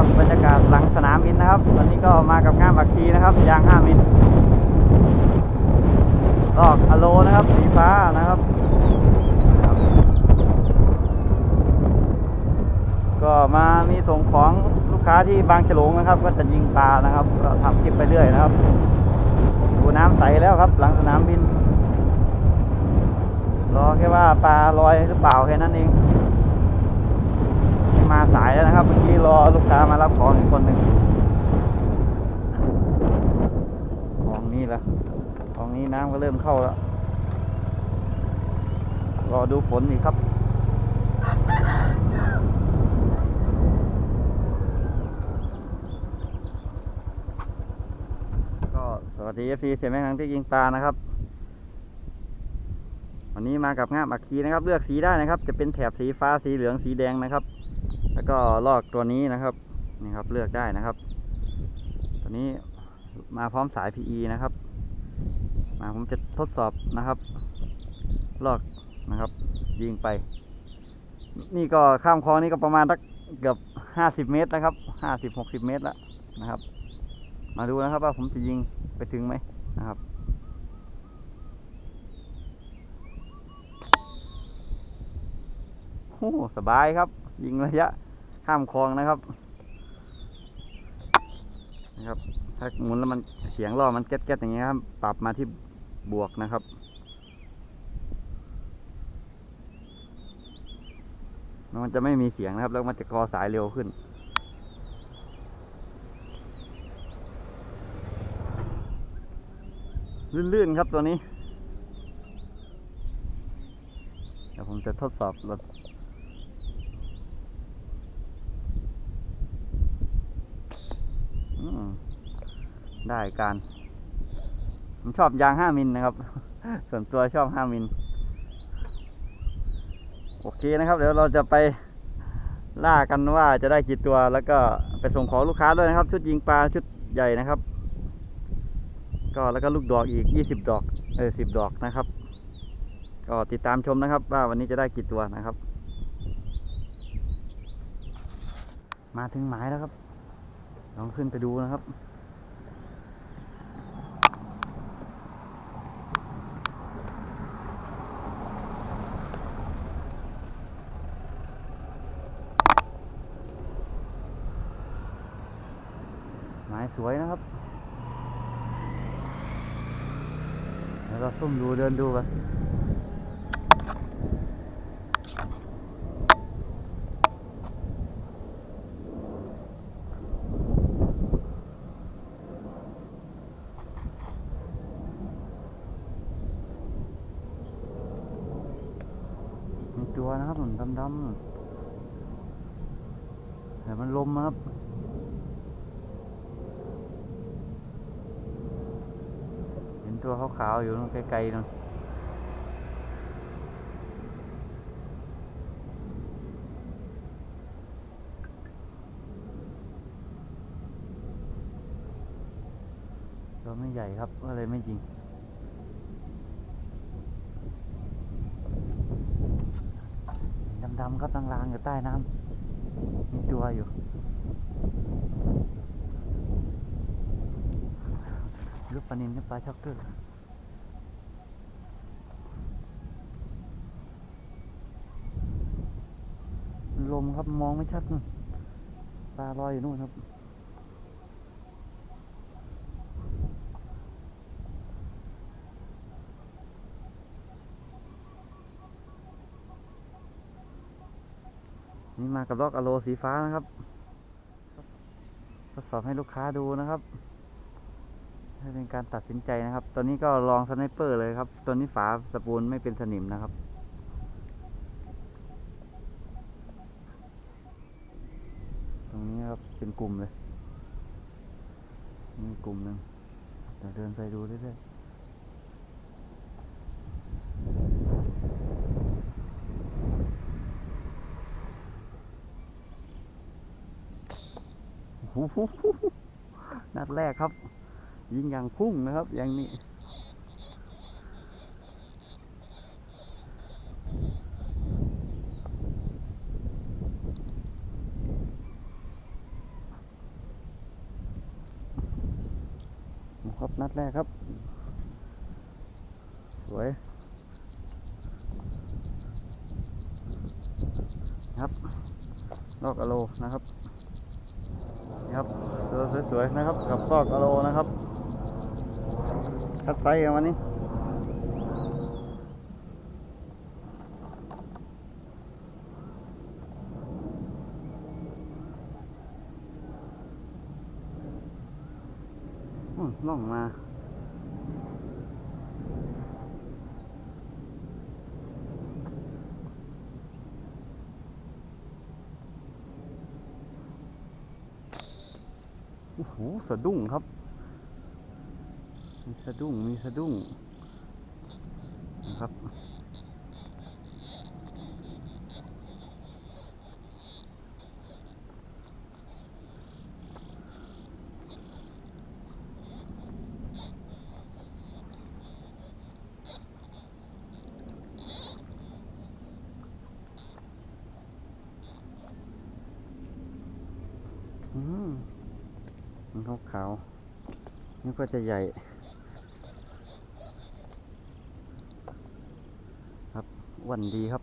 ครับบรรยากาศหลังสนามบินนะครับ ตอนนี้ก็มากับงามอักคีนะครับ ยาง5มิลลอกอะโลนะครับ สีฟ้านะครับ ก็มามีส่งของลูกค้าที่บางฉลงนะครับ ก็จะยิงปลานะครับ ก็ทำคลิปไปเรื่อยนะครับ ดูน้ำใสแล้วครับ หลังสนามบิน รอแค่ว่าปลาลอยหรือเปล่าแค่นั้นเอง มาสายแล้วนะครับ เมื่อกี้รอลูกค้ามารับของอีกคนหนึ่งของนี้ละของนี้น้ำก็เริ่มเข้าแล้ว รอดูฝนอีกครับก็สวัสดีเอฟซีเสียแม่ทางที่ยิงปลานะครับ วันนี้มากับง่ามอักคีนะครับ เลือกสีได้นะครับ จะเป็นแถบสีฟ้าสีเหลืองสีแดงนะครับ แล้วก็ลอกตัวนี้นะครับนี่ครับเลือกได้นะครับ ตัวนี้มาพร้อมสาย PE นะครับมาผมจะทดสอบนะครับ ลอกนะครับ ยิงไป นี่ก็ข้ามคลองนี่ก็ประมาณสักเกือบห้าสิบเมตรนะครับห้าสิบหกสิบเมตรแล้วนะครับ มาดูนะครับว่าผมจะยิงไปถึงไหมนะครับโอ้สบายครับ ยิงระยะ ข้ามคลองนะครับนะครับ ถ้าหมุนแล้วมันเสียงล่อมันแก๊ดๆอย่างเงี้ยครับ ปรับมาที่บวกนะครับมันจะไม่มีเสียงนะครับ แล้วมันจะคอสายเร็วขึ้น ลื่นๆครับตัวนี้ เดี๋ยวผมจะทดสอบรถอืม ได้การ ผมชอบยาง5มิลนะครับ ส่วนตัวชอบ5มิล โอเคนะครับ เดี๋ยวเราจะไปล่ากันว่าจะได้กี่ตัวแล้วก็ไปส่งของลูกค้าด้วยนะครับ ชุดยิงปลาชุดใหญ่นะครับ ก็แล้วก็ลูกดอกอีก20ดอกเออ10ดอกนะครับ ก็ติดตามชมนะครับ ว่าวันนี้จะได้กี่ตัวนะครับ มาถึงหมายแล้วครับ ลองขึ้นไปดูนะครับ สวยนะครับเราซุ่มดูเดินดูกันมีตัวนะครับหมือนดำๆแต่มันลมนะครับ เห็น ตัวขาวๆอยู่นู่นไกลๆนู่นตัวไม่ใหญ่ครับก็เลยไม่ยิงดำๆครับลางๆอยู่ใต้น้ำมีตัวอยู่ ลูกปลานินกับปลาช็อกเกอร์ลมครับมองไม่ชัดนู่นปลาลอยอยู่นู่นครับ นี่มากับล็อกอะโลสีฟ้านะครับ ทดสอบให้ลูกค้าดูนะครับ ให้เป็นการตัดสินใจนะครับ ตอนนี้ก็ลองสไนเปอร์เลยครับตัวนี้ฝาสปูลไม่เป็นสนิมนะครับ ตรงนี้ครับเป็นกลุ่มเลยนี่กลุ่มหนึ่งเดี๋ยวเดินไปดูเรื่อยๆโอ้โหนัดแรกครับ ยิงอย่างพุ่งนะครับ อย่างนี้ ครับนัดแรกครับ สวย ครับลอกอโลนะครับ นี่ครับ สวยๆนะครับ กับซอกอโลนะครับ คัดไซส์กันวันนี้อืมล่องมาโอ้โหสะดุ้งครับ มีสะดุ้ง มีสะดุ้งนะครับ อืมมันขาวขาวๆนี่ก็จะใหญ่ ครับอ้ วันดีครับ